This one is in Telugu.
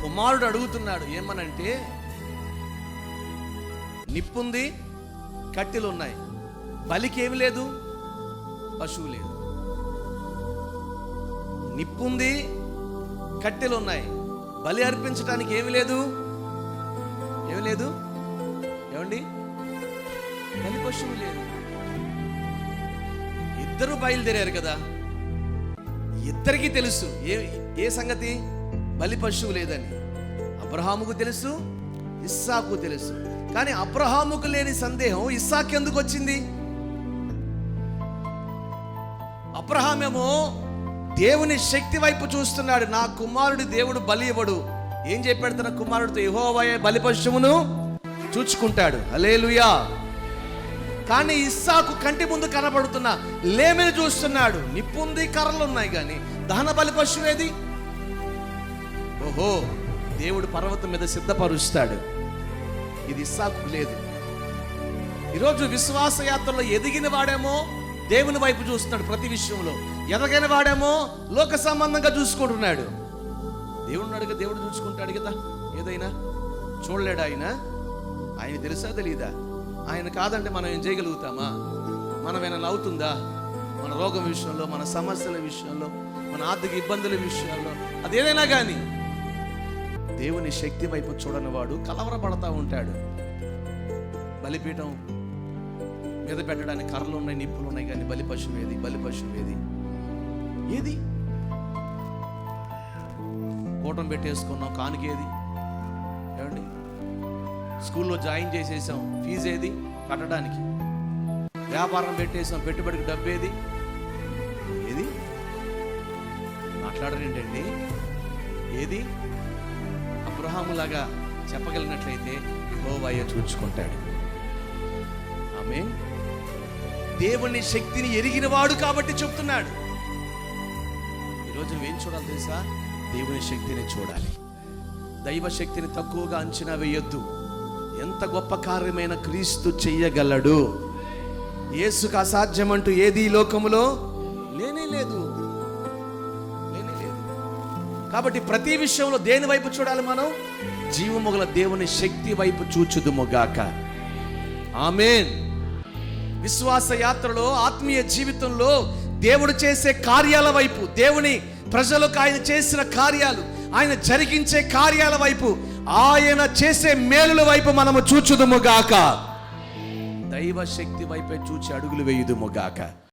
కుమారుడు అడుగుతున్నాడు ఏమనంటే నిప్పుంది కట్టెలు ఉన్నాయి బలికేమి లేదు పశువు లేదు. నిప్పుంది కట్టెలు ఉన్నాయి బలి అర్పించడానికి ఏమి లేదు ఏమి లేదు ఏమండి? బలి పశువు లేదు. ఇద్దరు బయలుదేరారు కదా ఇద్దరికీ తెలుసు. ఏ ఏ సంగతి? బలి పశువు లేదని. అబ్రహాముకు తెలుసు ఇస్సాకు తెలుసు. కానీ అబ్రహాముకు లేని సందేహం ఇస్సాకు ఎందుకు వచ్చింది? అబ్రహామేమో దేవుని శక్తి వైపు చూస్తున్నాడు. నా కుమారుడు దేవుడు బలి ఇవ్వడు. ఏం చెప్పాడు తన కుమారుడితో? యెహోవాయే బలి పశువును చూచుకుంటాడు. హలేలుయా కానీ ఇస్సాకు కంటి ముందు కనబడుతున్న లేమిని చూస్తున్నాడు. నిప్పుంది కర్రలు ఉన్నాయి కానీ దహన బలి పశువు ఏది? ఓహో దేవుడు పర్వతం మీద సిద్ధపరుస్తాడు. ఇది ఇస్సాకు లేదు. ఈరోజు విశ్వాస యాత్రలో ఎదిగిన వాడేమో దేవుని వైపు చూస్తున్నాడు ప్రతి విషయంలో. ఎదగైన వాడేమో లోక సంబంధంగా చూసుకుంటున్నాడు. దేవుడిని అడిగ దేవుడు చూసుకుంటాడు కదా ఏదైనా? చూడలేడు ఆయన? ఆయన తెలుసా తెలీదా? ఆయన కాదంటే మనం ఏం చేయగలుగుతామా? మనం ఏమైనా అవుతుందా? మన రోగం విషయంలో మన సమస్యల విషయంలో మన ఆర్థిక ఇబ్బందుల విషయాల్లో అదేదైనా కానీ దేవుని శక్తి వైపు చూడని వాడు కలవరపడతా ఉంటాడు. బలిపీఠం మీద పెట్టడానికి కర్రలు ఉన్నాయి నిప్పులు ఉన్నాయి కానీ బలి పశువు ఏది? బలి పశువు ఏది? ఏది? కూటం పెట్టేసుకున్నాం కానుకేది ఏమండి? స్కూల్లో జాయిన్ చేసేసాం. ఫీజు ఏది? కట్టడానికి. వ్యాపారం పెట్టేసాం. పెట్టుబడికి డబ్బు ఏది? ఏది? మాట్లాడరేంటండి? ఏది? అబ్రహాములాగా చెప్పగలిగినట్లయితే యెహోవాయే చూచుకుంటాడు. ఆమె దేవుని శక్తిని ఎరిగినవాడు కాబట్టి చెప్తున్నాడు. ఈరోజు నువ్వేం చూడాలి తెలుసా? దేవుని శక్తిని చూడాలి. దైవ శక్తిని తక్కువగా అంచనా వేయొద్దు. ఎంత గొప్ప కార్యమైన క్రీస్తు చెయ్యగలడు? యేసుకు అసాధ్యమంటూ ఏది ఈ లోకములో? లేనే లేదు. లేనే లేదు. కాబట్టి ప్రతి విషయంలో దేని వైపు చూడాలి మనం? జీవముగల దేవుని శక్తి వైపు చూచుదుముగాక ఆమెన్. విశ్వాస యాత్రలో ఆత్మీయ జీవితంలో దేవుడు చేసే కార్యాల వైపు దేవుని ప్రజలకు ఆయన చేసిన కార్యాలు ఆయన జరిగించే కార్యాల వైపు ఆయన చేసే మేలుల వైపు మనము చూచుదుము గాక. దైవ శక్తి వైపే చూచి అడుగులు వేయుదుము గాక.